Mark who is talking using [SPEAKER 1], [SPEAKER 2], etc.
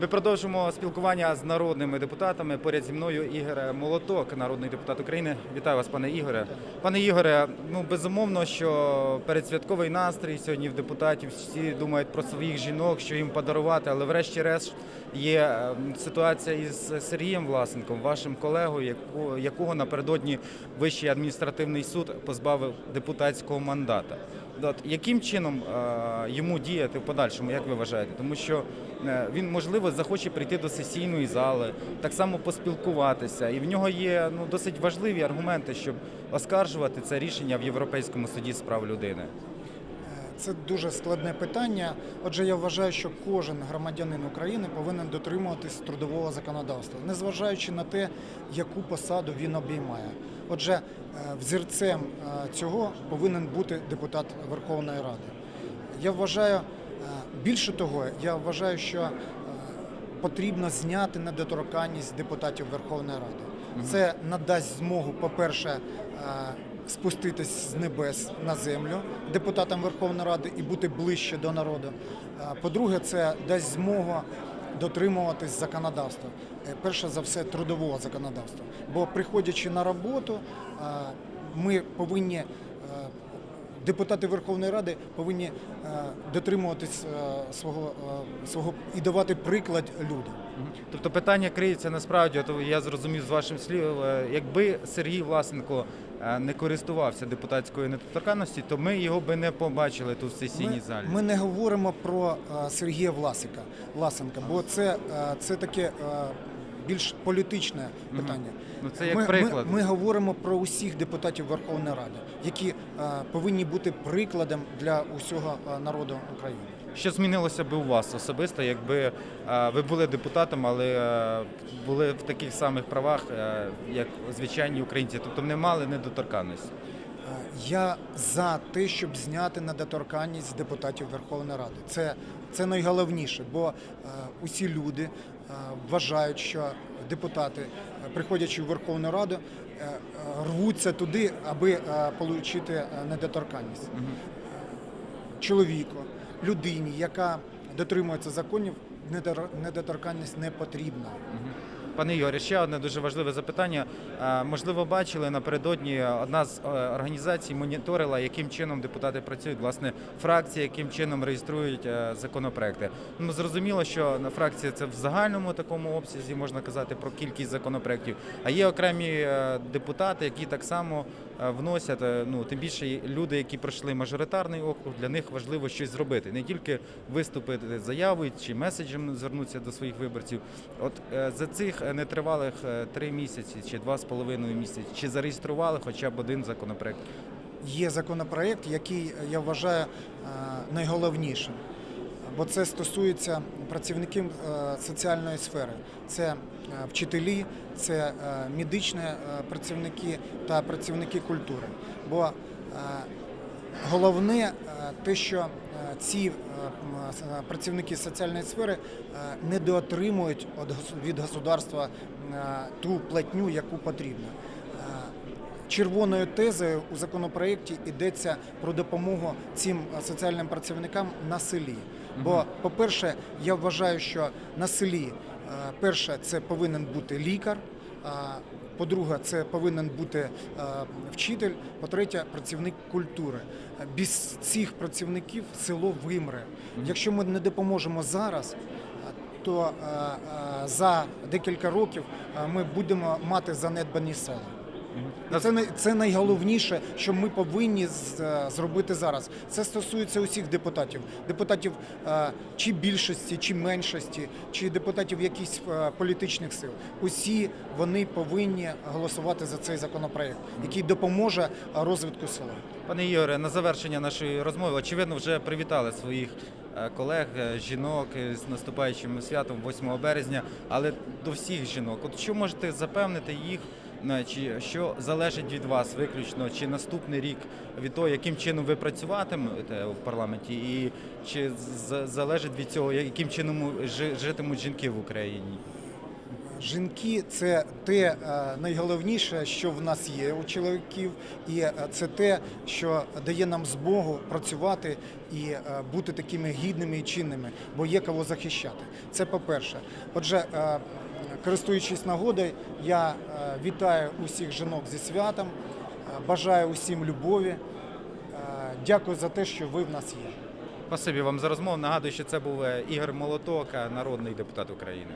[SPEAKER 1] Ми продовжимо спілкування з народними депутатами. Поряд зі мною Ігор Молоток, народний депутат України. Вітаю вас, пане Ігоре. Пане Ігоре, ну безумовно, що передсвятковий настрій сьогодні в депутатів всі думають про своїх жінок, що їм подарувати, але врешті-решт є е, ситуація із Сергієм Власенком, вашим колегою, якого напередодні Вищий адміністративний суд позбавив депутатського мандата. От, яким чином е, йому діяти в подальшому, як ви вважаєте? Тому що е, він, можливо, захоче прийти до сесійної зали, так само поспілкуватися, і в нього є ну, досить важливі аргументи, щоб оскаржувати це рішення в Європейському суді з прав людини.
[SPEAKER 2] Це дуже складне питання. Отже, я вважаю, що кожен громадянин України повинен дотримуватись трудового законодавства, незважаючи на те, яку посаду він обіймає. Отже, е, взірцем е, цього повинен бути депутат Верховної Ради. Я вважаю, е, більше того, я вважаю, що потрібно зняти недоторканність депутатів Верховної Ради. Це надасть змогу, по-перше, е, спуститись з небес на землю депутатам Верховної Ради і бути ближче до народу. Е, По-друге, це дасть змогу дотримуватись законодавства. Е, Перше за все, трудового законодавства. Бо приходячи на роботу, е, ми повинні. Депутати Верховної Ради повинні дотримуватись свого, свого і давати приклад людям.
[SPEAKER 1] Тобто питання криється насправді, от я зрозумів з вашим слів, якби Сергій Власенко не користувався депутатською недоторканності, то ми його би не побачили тут в сесійній
[SPEAKER 2] Ми,
[SPEAKER 1] залі.
[SPEAKER 2] ми не говоримо про е, Сергія Власика, Власенка, бо це, е, це таке е, більш політичне питання.
[SPEAKER 1] Ну, це як
[SPEAKER 2] ми,
[SPEAKER 1] приклад.
[SPEAKER 2] Ми, ми говоримо про усіх депутатів Верховної Ради, які е, повинні бути прикладом для усього е, народу України.
[SPEAKER 1] Що змінилося би у вас особисто, якби е, ви були депутатом, але е, були в таких самих правах, е, як звичайні українці, тобто не мали недоторканності?
[SPEAKER 2] Е, Я за те, щоб зняти недоторканність депутатів Верховної Ради. Це, це найголовніше, бо усі люди вважають, що депутати, приходячи в Верховну Раду, рвуться туди, аби отримати недоторканність. Чоловіку, людині, яка дотримується законів, недоторканність не потрібна.
[SPEAKER 1] Пане Ігорі, ще одне дуже важливе запитання. Е, Можливо, бачили напередодні одна з е, організацій моніторила, яким чином депутати працюють, власне, фракції, яким чином реєструють е, законопроекти. Ну зрозуміло, що на фракції це в загальному такому обсязі можна казати про кількість законопроектів. А є окремі е, депутати, які так само е, вносять. е, Ну тим більше люди, які пройшли мажоритарний округ, для них важливо щось зробити, не тільки виступити заявою чи меседжем звернутися до своїх виборців. От е, за цих е, нетривалих е, три місяці чи два з половиною місяці, чи зареєстрували хоча б один законопроект?
[SPEAKER 2] є законопроект, який е, я вважаю найголовнішим, бо це стосується працівників соціальної сфери. Це вчителі, це медичні працівники та працівники культури. Бо головне те, що ці працівники соціальної сфери е, не доотримують від государства е, ту платню, яку потрібно. Е, Червоною тезою у законопроєкті йдеться про допомогу цим е, соціальним працівникам на селі. Бо, по-перше, я вважаю, що на селі е, перше це повинен бути лікар. По-друге, це повинен бути е, вчитель. По-третє, працівник культури. Без цих працівників село вимре. Якщо ми не допоможемо зараз, е, то е, за декілька років ми будемо мати занедбані села. Це, це найголовніше, що ми повинні е, зробити зараз. Це стосується усіх депутатів, депутатів е, чи більшості, чи меншості, чи депутатів якихось е, політичних сил. Усі вони повинні голосувати за цей законопроект, який допоможе розвитку села.
[SPEAKER 1] Пане Ігоре, на завершення нашої розмови, очевидно, вже привітали своїх колег, жінок з наступаючим святом 8 березня, але до всіх жінок. От що можете запевнити їх, що залежить від вас виключно, чи наступний рік від того, яким чином ви працюватимете в парламенті, і чи залежить від цього, яким чином житимуть жінки в Україні?
[SPEAKER 2] Жінки це те е, найголовніше, що в нас є у чоловіків, і е, це те, що дає нам змогу працювати і е, бути такими гідними і чинними, бо є кого захищати. Це по-перше. Отже, користуючись нагодою, я вітаю усіх жінок зі святом, бажаю усім любові. Дякую за те, що ви в нас є.
[SPEAKER 1] Спасибі вам за розмову. Нагадую, що це був Ігор Молоток, народний депутат України.